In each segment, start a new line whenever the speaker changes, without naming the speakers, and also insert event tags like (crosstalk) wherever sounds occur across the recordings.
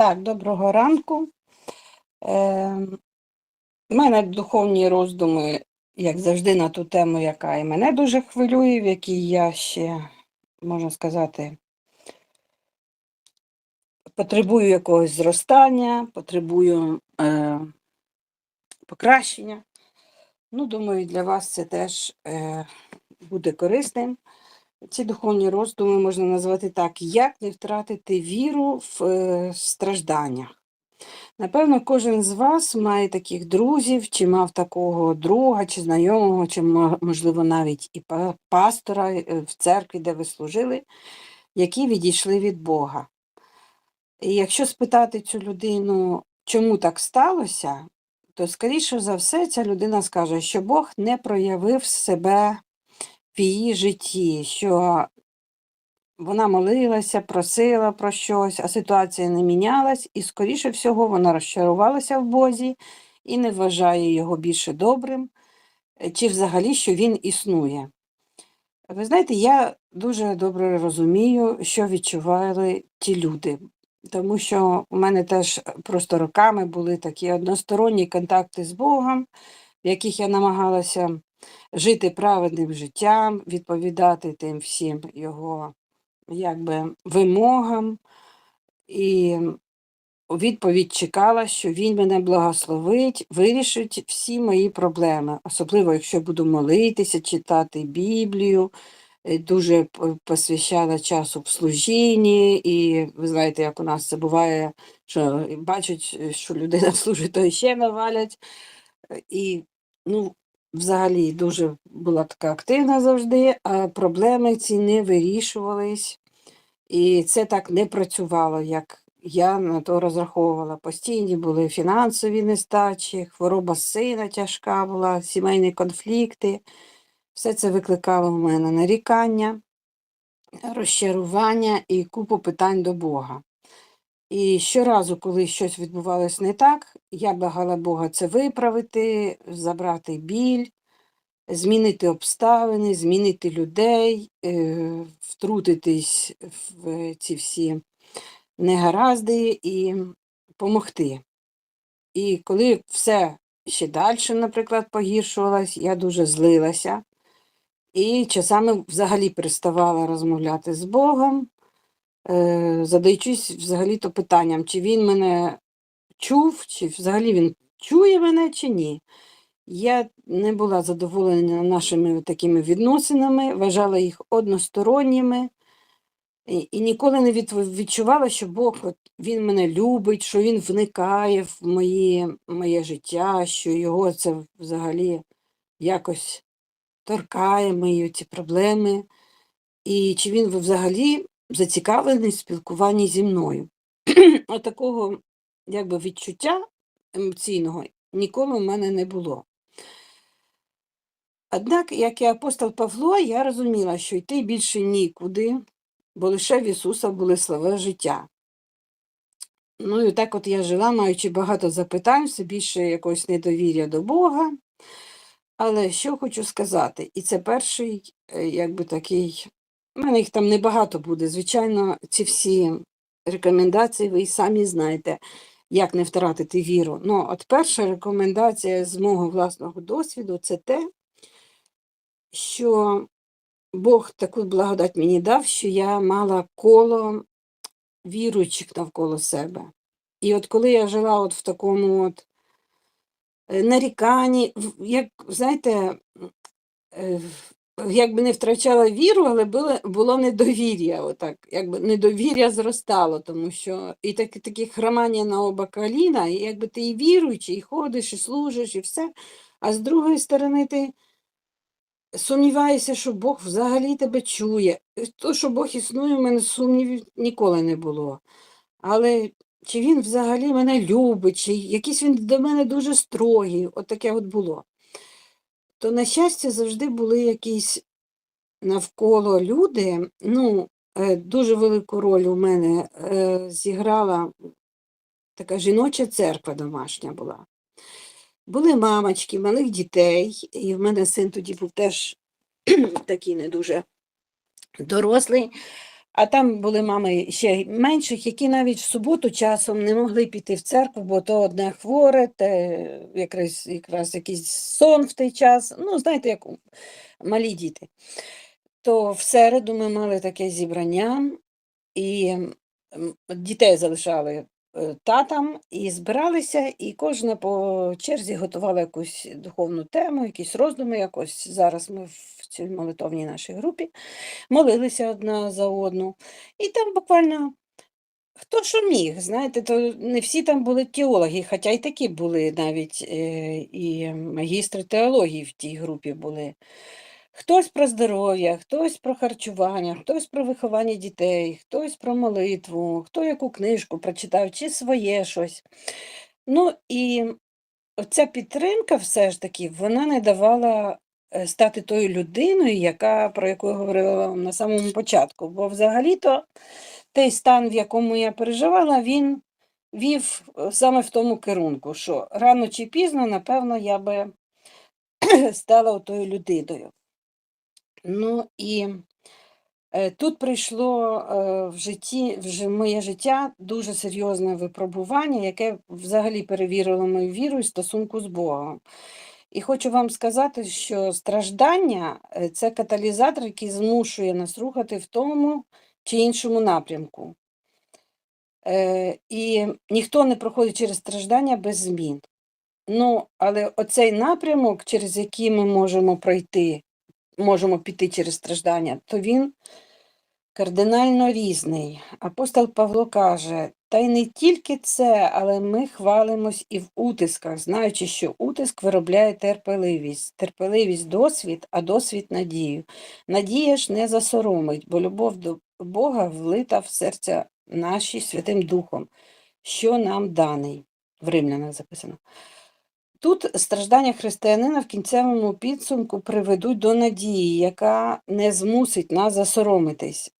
Так, доброго ранку. Е, У мене духовні роздуми, як завжди, на ту тему, яка і мене дуже хвилює, в якій я ще, можна сказати, потребую якогось зростання, потребую е, покращення. Ну, думаю, для вас це теж е, буде корисним. Ці духовні роздуми можна назвати так, як не втратити віру в е, стражданнях. Напевно, кожен з вас має таких друзів, чи мав такого друга, чи знайомого, чи, можливо, навіть і пастора е, в церкві, де ви служили, які відійшли від Бога. І якщо спитати цю людину, чому так сталося, то, скоріше за все, ця людина скаже, що Бог не проявив себе в її житті, що вона молилася, просила про щось, а ситуація не мінялась, і, скоріше всього, вона розчарувалася в Бозі і не вважає його більше добрим, е, чи взагалі, що він існує. Ви знаєте, я дуже добре розумію, що відчували ті люди, тому що у мене теж просто роками були такі односторонні контакти з Богом, в яких я намагалася жити праведним життям, відповідати тим всім його якби, вимогам, і відповідь чекала, що він мене благословить, вирішить всі мої проблеми, особливо якщо буду молитися, читати Біблію. е, Дуже посвящала часу в служінні, і ви знаєте, як у нас це буває, що бачать, е, що людина (laughs) служить, то ще навалять. Е, І ну, взагалі дуже була така активна завжди, а проблеми ці не вирішувались. І це так не працювало, як я на то розраховувала. Постійні були фінансові нестачі, хвороба сина тяжка була, сімейні конфлікти. Все це викликало в мене нарікання, розчарування і купу питань до Бога. І щоразу, коли щось відбувалось не так, я благала Бога це виправити, забрати біль, змінити обставини, змінити людей, е, втрутитись в ці всі негаразди і допомогти. І коли все ще далі, наприклад, погіршувалось, я дуже злилася і часами взагалі переставала розмовляти з Богом, задаючись взагалі-то питанням, чи він мене чув, чи взагалі він чує мене, чи ні. Я не була задоволена нашими такими відносинами, вважала їх односторонніми і, і ніколи не відв- відчувала, що Бог от, він мене любить, що він вникає в мої, моє життя, що його це взагалі якось торкає мої ці проблеми, і чи він взагалі зацікавлений в спілкуванні зі мною. (clears throat) Отакого якби відчуття емоційного ніколи в мене не було. Однак, як і апостол Павло, я розуміла, що йти більше нікуди, бо лише в Ісуса були слова життя. Ну і так от я жила, маючи багато запитань, все більше якогось недовір'я до Бога. Але що хочу сказати, і це перший, е, якби такий, у мене їх там небагато буде. Звичайно, ці всі рекомендації ви і самі знаєте, як не втратити віру. Ну, от перша рекомендація з мого власного досвіду це те, що Бог таку благодать мені дав, що я мала коло віруючих навколо себе. І от коли я жила от в такому от е, наріканні, як, знаєте, е, якби не втрачала віру, але було, було недовір'я, отак, якби недовір'я зростало, тому що і таке такі хромання на оба коліна, і якби ти і віруючий, і ходиш, і служиш, і все, а з другої сторони ти сумніваєшся, що Бог взагалі тебе чує. То, що Бог існує, в мене сумнівів ніколи не було. Але чи він взагалі мене любить, чи якийсь він до мене дуже строгий, от таке от було. То, на щастя, завжди були якісь навколо люди. Ну, е, дуже велику роль у мене е, зіграла така жіноча церква домашня була. Були мамочки, малих дітей, і в мене син тоді був теж (clears throat) такий не дуже дорослий. А там були мами ще менших, які навіть в суботу часом не могли піти в церкву, бо то одне хворе, те якраз, якраз якийсь сон в той час. Ну, знаєте, як малі діти. То в середу ми мали таке зібрання, і дітей залишали татам, і збиралися, і кожна по черзі готувала якусь духовну тему, якісь роздуми. Якось зараз ми в цій молитовній нашій групі молилися одна за одну. І там буквально хто що міг, знаєте, то не всі там були теологи, хоча й такі були навіть е, і магістри теології в тій групі були. Хтось про здоров'я, хтось про харчування, хтось про виховання дітей, хтось про молитву, хто яку книжку прочитав, чи своє щось. Ну і оця підтримка все ж таки, вона не давала е, стати тою людиною, яка, про яку я говорила на самому початку. Бо взагалі-то той стан, в якому я переживала, він вів е, саме в тому керунку, що рано чи пізно, напевно, я би (clears throat) стала тою людиною. Ну і е, тут прийшло е, в житті, в моє життя дуже серйозне випробування, яке взагалі перевірило мою віру і стосунку з Богом. І хочу вам сказати, що страждання е, це каталізатор, який змушує нас рухати в тому чи іншому напрямку. Е, і ніхто не проходить через страждання без змін. Ну, але оцей напрямок, через який ми можемо пройти, можемо піти через страждання, то він кардинально різний. Апостол Павло каже: та й не тільки це, але ми хвалимось і в утисках, знаючи, що утиск виробляє терпеливість, терпеливість досвід, а досвід надію. Надія ж не засоромить, бо любов до Бога влита в серця наші Святим Духом, що нам даний. В Римлянах записано. Тут страждання християнина в кінцевому підсумку приведуть до надії, яка не змусить нас засоромитись.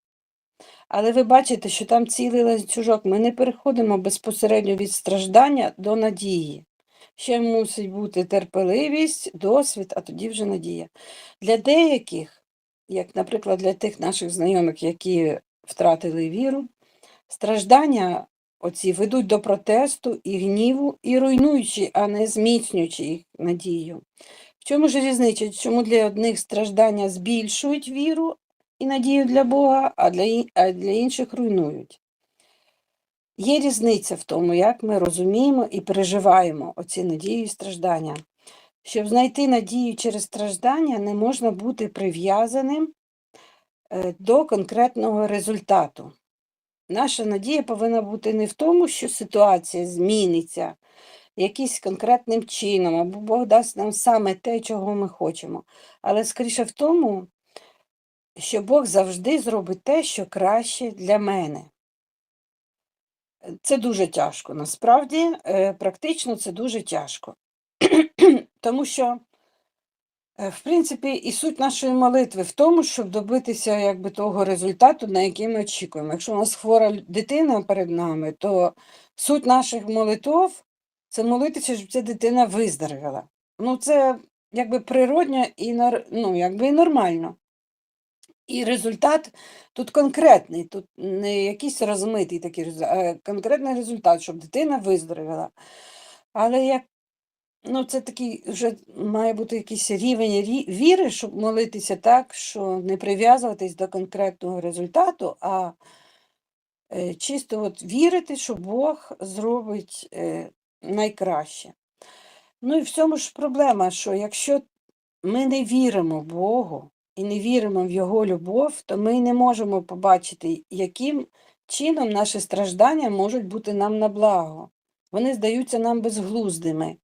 Але ви бачите, що там цілий ланцюжок. Ми не переходимо безпосередньо від страждання до надії. Ще мусить бути терпеливість, досвід, а тоді вже надія. Для деяких, як, наприклад, для тих наших знайомих, які втратили віру, страждання оці ведуть до протесту і гніву, і руйнуючи, а не зміцнюючи їх надію. В чому ж різниця? Чому для одних страждання збільшують віру і надію для Бога, а для, а для інших руйнують? Є різниця в тому, як ми розуміємо і переживаємо оці надії і страждання. Щоб знайти надію через страждання, не можна бути прив'язаним е, до конкретного результату. Наша надія повинна бути не в тому, що ситуація зміниться якимось конкретним чином, або Бог дасть нам саме те, чого ми хочемо, але скоріше в тому, що Бог завжди зробить те, що краще для мене. Це дуже тяжко. Насправді, е, практично це дуже тяжко. (clears throat) Тому що, в принципі, і суть нашої молитви в тому, щоб добитися якби, того результату, на який ми очікуємо. Якщо у нас хвора дитина перед нами, то суть наших молитв це молитися, щоб ця дитина виздоровіла. Ну, це якби природньо і, ну, якби і нормально. І результат тут конкретний, тут не якийсь розмитий такий результат, а конкретний результат, щоб дитина виздоровіла. Але як ну, це такий вже має бути якийсь рівень віри, щоб молитися так, що не прив'язуватись до конкретного результату, а е, чисто от вірити, що Бог зробить е, найкраще. Ну і в цьому ж проблема, що якщо ми не віримо Богу і не віримо в Його любов, то ми не можемо побачити, яким чином наші страждання можуть бути нам на благо. Вони здаються нам безглуздими,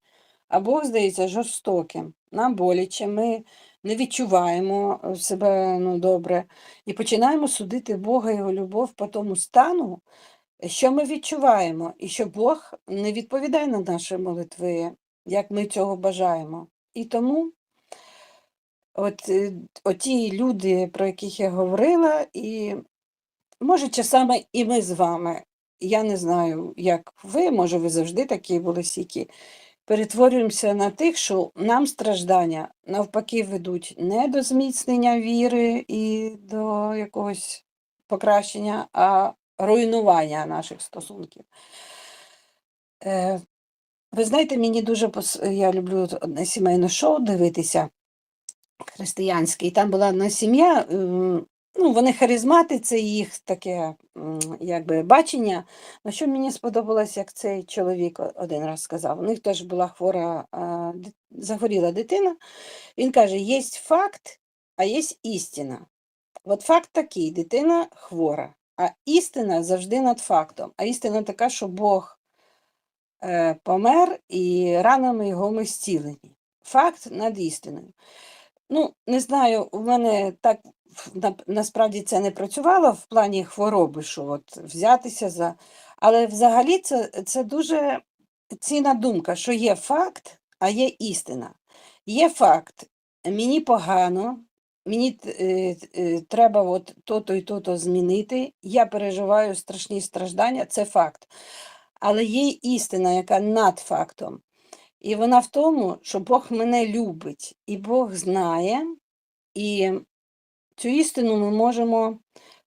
а Бог здається жорстоким. Нам боляче, ми не відчуваємо е, себе ну, добре і починаємо судити Бога Його любов по тому стану, що ми відчуваємо, і що Бог не відповідає на наші молитви, як ми цього бажаємо. І тому от, е, оті люди, про яких я говорила, і може часами і ми з вами, я не знаю, як ви, може, ви завжди такі були сікі, перетворюємося на тих, що нам страждання навпаки ведуть не до зміцнення віри і до якогось покращення, а руйнування наших стосунків. Е, ви знаєте, мені дуже пос- я люблю одне сімейне шоу дивитися християнське. І там була одна сім'я, ну, вони харизмати, це їх таке якби бачення. На що мені сподобалось, як цей чоловік один раз сказав. У них теж була хвора, захворіла дитина. Він каже: є факт, а є істина. От факт такий, дитина хвора, а істина завжди над фактом. А істина така, що Бог е, помер і ранами його ми зцілені. Факт над істиною. Ну, не знаю, у мене так насправді це не працювало в плані хвороби, що от взятися за. Але взагалі це, це дуже цінна думка, що є факт, а є істина. Є факт, мені погано, мені е, е, треба от то-то і то-то змінити, я переживаю страшні страждання, це факт. Але є істина, яка над фактом. І вона в тому, що Бог мене любить, і Бог знає, і цю істину ми можемо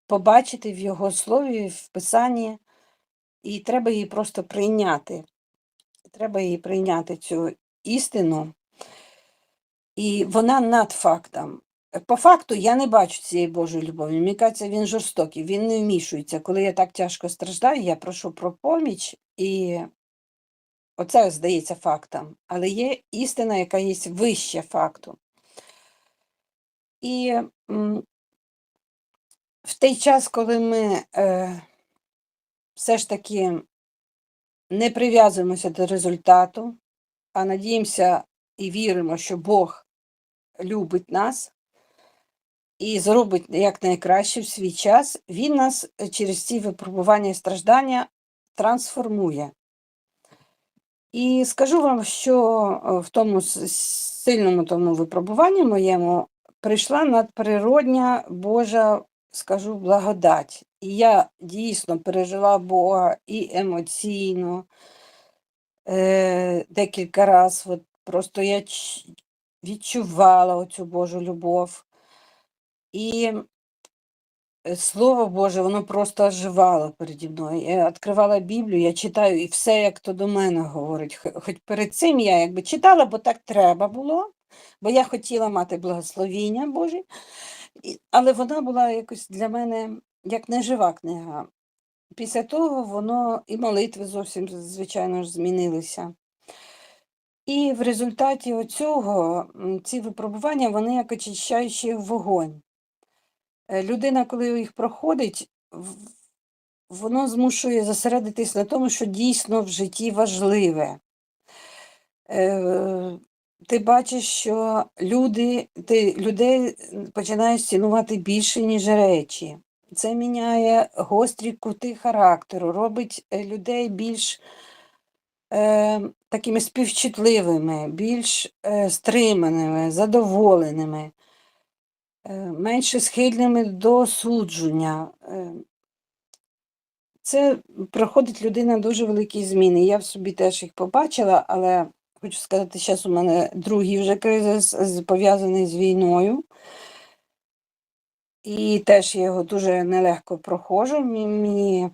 побачити в Його слові, в Писанні, і треба її просто прийняти. Треба її прийняти, цю істину, і вона над фактом. По факту я не бачу цієї Божої любові. Мені кажеться, він жорстокий, він не вмішується. Коли я так тяжко страждаю, я прошу про поміч, і оце здається фактом. Але є істина, яка є вище факту. І в той час, коли ми е, все ж таки не прив'язуємося до результату, а надіємося і віримо, що Бог любить нас і зробить якнайкраще в свій час, Він нас е, через ці випробування і страждання трансформує. І скажу вам, що в тому сильному тому випробуванні моєму прийшла надприродня Божа, скажу, благодать. І я дійсно пережила Бога і емоційно е, декілька разів. Просто я відчувала оцю Божу любов. І е, Слово Боже, воно просто оживало переді мною. Я відкривала Біблію, я читаю, і все, як то до мене говорить. Хоч перед цим я якби читала, бо так треба було, бо я хотіла мати благословіння Боже, але вона була якось для мене як нежива книга. Після того воно і молитви зовсім, звичайно ж, змінилися. І в результаті оцього ці випробування, вони як очищаючий вогонь. Е, Людина, коли їх проходить, воно змушує зосередитись на тому, що дійсно в житті важливе. Ти бачиш, що люди, ти людей починаєш цінувати більше, ніж речі. Це міняє гострі кути характеру, робить е, людей більш е, такими співчутливими, більш е, стриманими, задоволеними е, менше схильними до осудження. Е, Це проходить людина дуже великі зміни. Я в собі теж їх побачила, але хочу сказати, зараз у мене другий вже кризис пов'язаний з війною. І теж я його дуже нелегко проходжу. Мені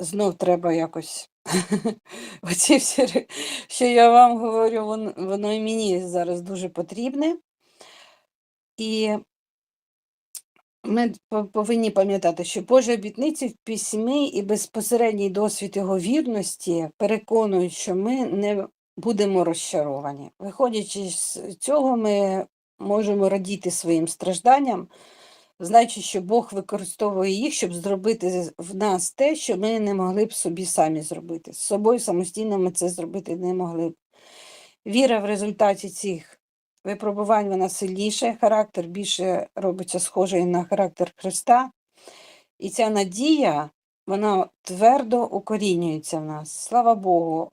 знов треба якось (laughs) оці всі, що я вам говорю, вон- воно і мені зараз дуже потрібне. І Ми повинні пам'ятати, що Божі обітниці в письмі і безпосередній досвід його вірності переконують, що ми не будемо розчаровані. Виходячи з цього, ми можемо радіти своїм стражданням, знаючи, що Бог використовує їх, щоб зробити в нас те, що ми не могли б собі самі зробити. З собою самостійно ми це зробити не могли б. Віра в результаті цих випробувань вона сильніше, характер більше робиться схожий на характер Христа. І ця надія, вона твердо укорінюється в нас. Слава Богу,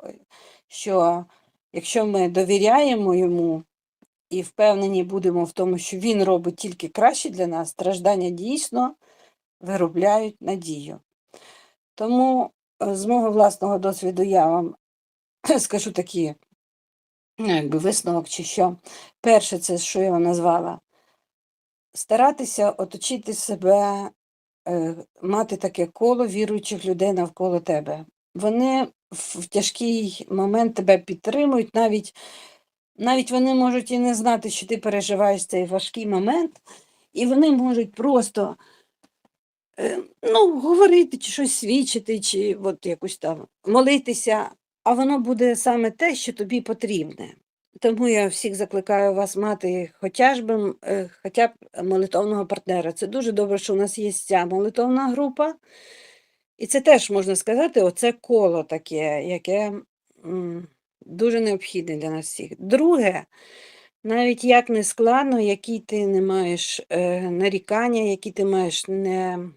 що якщо ми довіряємо йому і впевнені будемо в тому, що він робить тільки краще для нас, страждання дійсно виробляють надію. Тому е, з мого власного досвіду я вам (clears throat) скажу такі ну, якби висновок чи що. Перше, це що я назвала. Старатися оточити себе е, мати таке коло віруючих людей навколо тебе. Вони в тяжкий момент тебе підтримують, навіть, навіть вони можуть і не знати, що ти переживаєш цей важкий момент, і вони можуть просто е, ну, говорити, чи щось свідчити, чи от якось там молитися, а воно буде саме те, що тобі потрібне. Тому я всіх закликаю вас мати хоча би, е, хоча б молитовного партнера. Це дуже добре, що у нас є ця молитовна група. І це теж можна сказати, оце коло таке, яке дуже необхідне для нас всіх. Друге, навіть як не складно, які ти не маєш е, нарікання, які ти маєш не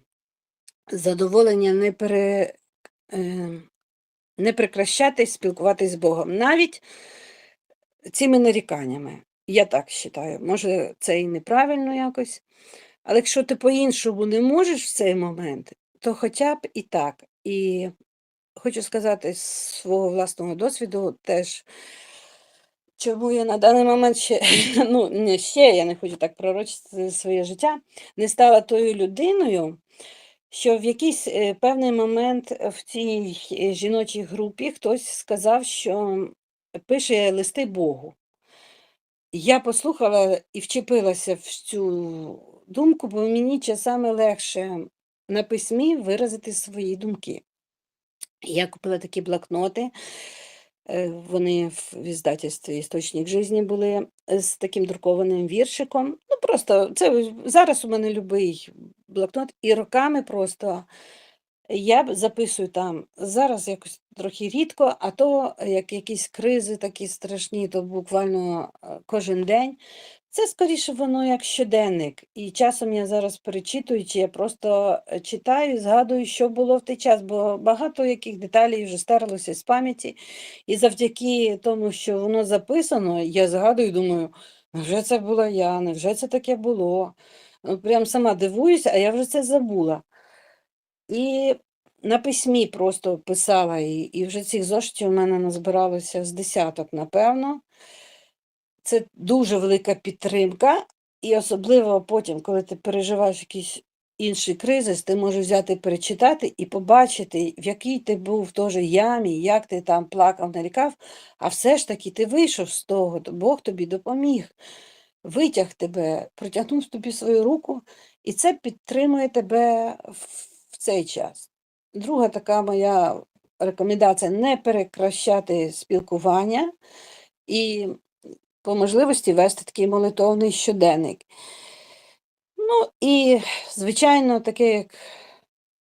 задоволення, не, пере, е, не прекращати спілкуватись з Богом. Навіть цими наріканнями. Я так вважаю. Може, це і неправильно якось. Але якщо ти по-іншому не можеш в цей момент, то хоча б і так. І хочу сказати з свого власного досвіду теж, чому я на даний момент ще, (laughs) ну, не ще, я не хочу так пророчити своє життя, не стала тою людиною, що в якийсь е, певний момент в цій жіночій групі хтось сказав, що пише листи Богу. Я послухала і вчепилася в цю думку, бо мені часами легше на письмі виразити свої думки. Я купила такі блокноти, е, вони в іздательстві «Істочник житті» були е, з таким друкованим віршиком. Ну, просто це зараз у мене любий блокнот, і роками просто я записую там. Зараз якось трохи рідко, а то як якісь кризи такі страшні, то буквально е, кожен день. Це скоріше воно як щоденник. І часом я зараз перечитуючи, я просто е, читаю згадую, що було в той час, бо багато яких деталей вже стерлося з пам'яті. І завдяки тому, що воно записано, я згадую, думаю, невже це була я, невже це таке було? Ну, Прям сама дивуюся, а я вже це забула. І на письмі просто писала, і, і вже цих зошитів у мене назбиралося з десяток, напевно. Це дуже велика підтримка, і особливо потім, коли ти переживаєш якийсь інший кризис, ти можеш взяти, перечитати і побачити, в якій ти був теж ямі, як ти там плакав, нарікав, а все ж таки ти вийшов з того, то Бог тобі допоміг, витяг тебе, протягнув тобі свою руку, і це підтримує тебе в в цей час. Друга така моя рекомендація не перекращати спілкування. І по можливості вести такий молитовний щоденник. Ну і, звичайно, таке, як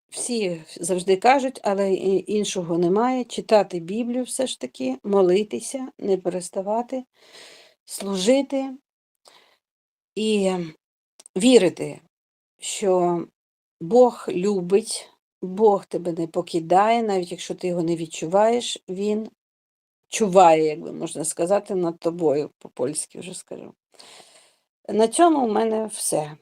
всі завжди кажуть, але іншого немає. Читати Біблію все ж таки, молитися, не переставати, служити і вірити, що Бог любить, Бог тебе не покидає, навіть якщо ти його не відчуваєш, Він чуває, як би можна сказати, над тобою, по-польськи вже скажу. На цьому в мене все.